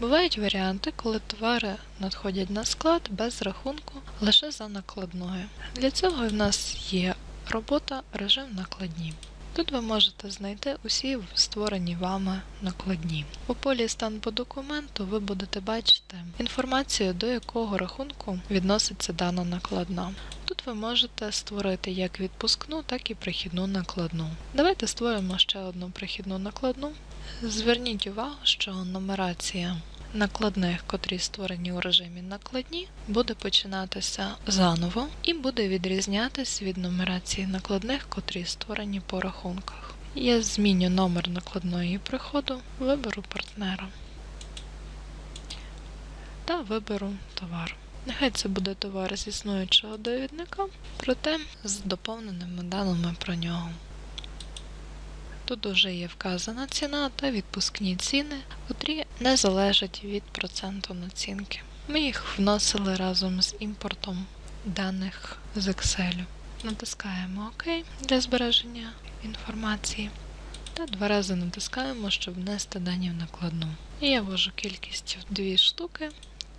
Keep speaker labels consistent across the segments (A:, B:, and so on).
A: Бувають варіанти, коли товари надходять на склад без рахунку лише за накладною. Для цього в нас є робота режим накладні. Тут ви можете знайти усі створені вами накладні. У полі стан по документу ви будете бачити інформацію, до якого рахунку відноситься дана накладна. Тут ви можете створити як відпускну, так і прихідну накладну. Давайте створимо ще одну прихідну накладну. Зверніть увагу, що нумерація накладних, котрі створені у режимі накладні, буде починатися заново і буде відрізнятися від нумерації накладних, котрі створені по рахунках. Я зміню номер накладної приходу, виберу партнера та виберу товар. Нехай це буде товар з існуючого довідника, проте з доповненими даними про нього. Тут вже є вказана ціна та відпускні ціни, котрі не залежать від проценту націнки. Ми їх вносили разом з імпортом даних з Excel. Натискаємо ОК для збереження інформації та два рази натискаємо, щоб внести дані в накладну. Я ввожу кількість в дві штуки.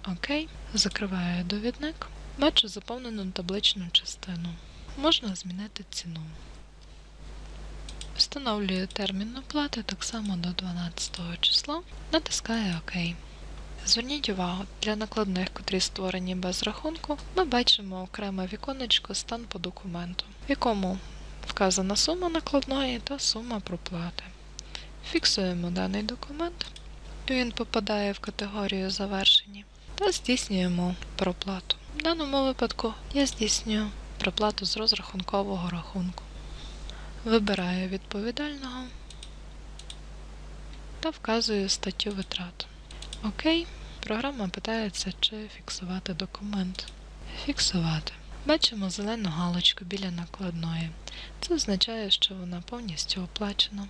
A: ОК. Закриваю довідник. Бачу заповнену табличну частину. Можна змінити ціну. Встановлюю термін оплати так само до 12 числа. Натискаю ОК. Зверніть увагу, для накладних, котрі створені без рахунку, ми бачимо окреме віконечко стан по документу, в якому вказана сума накладної та сума проплати. Фіксуємо даний документ, він попадає в категорію завершені, та здійснюємо проплату. В даному випадку я здійснюю проплату з розрахункового рахунку. Вибираю відповідального та вказую статтю витрат. Окей, програма питається, чи фіксувати документ. Фіксувати. Бачимо зелену галочку біля накладної. Це означає, що вона повністю оплачена.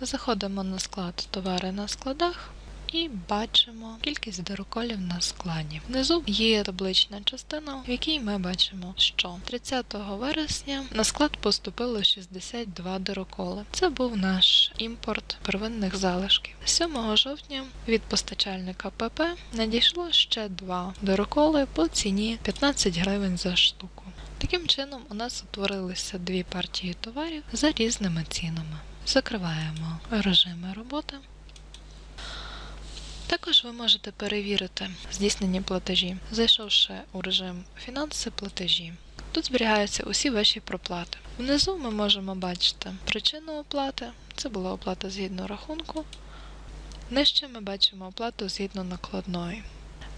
A: Заходимо на склад товари на складах і бачимо кількість дироколів на складі. Внизу є таблична частина, в якій ми бачимо, що 30 вересня на склад поступило 62 дироколи. Це був наш імпорт первинних залишків. 7 жовтня від постачальника ПП надійшло ще два дироколи по ціні 15 гривень за штуку. Таким чином, у нас утворилися дві партії товарів за різними цінами. Закриваємо режими роботи. Також ви можете перевірити здійснені платежі, зайшовши у режим фінанси платежі. Тут зберігаються усі ваші проплати. Внизу ми можемо бачити причину оплати, це була оплата згідно рахунку. Нижче ми бачимо оплату згідно накладної.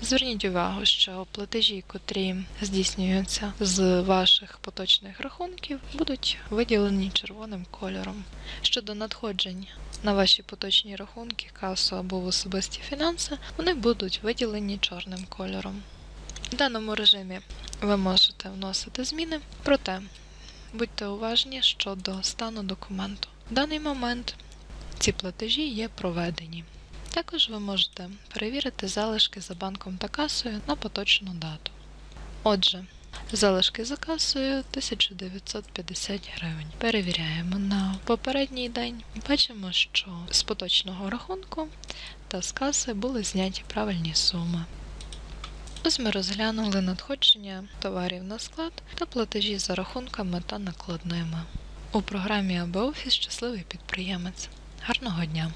A: Зверніть увагу, що платежі, котрі здійснюються з ваших поточних рахунків, будуть виділені червоним кольором. Щодо надходжень на ваші поточні рахунки, касу або в особисті фінанси, вони будуть виділені чорним кольором. В даному режимі ви можете вносити зміни, проте будьте уважні щодо стану документу. В даний момент ці платежі є проведені. Також ви можете перевірити залишки за банком та касою на поточну дату. Отже, залишки за касою 1950 гривень. Перевіряємо на попередній день. Бачимо, що з поточного рахунку та з каси були зняті правильні суми. Ось ми розглянули надходження товарів на склад та платежі за рахунками та накладними. У програмі АБ Офіс щасливий підприємець. Гарного дня!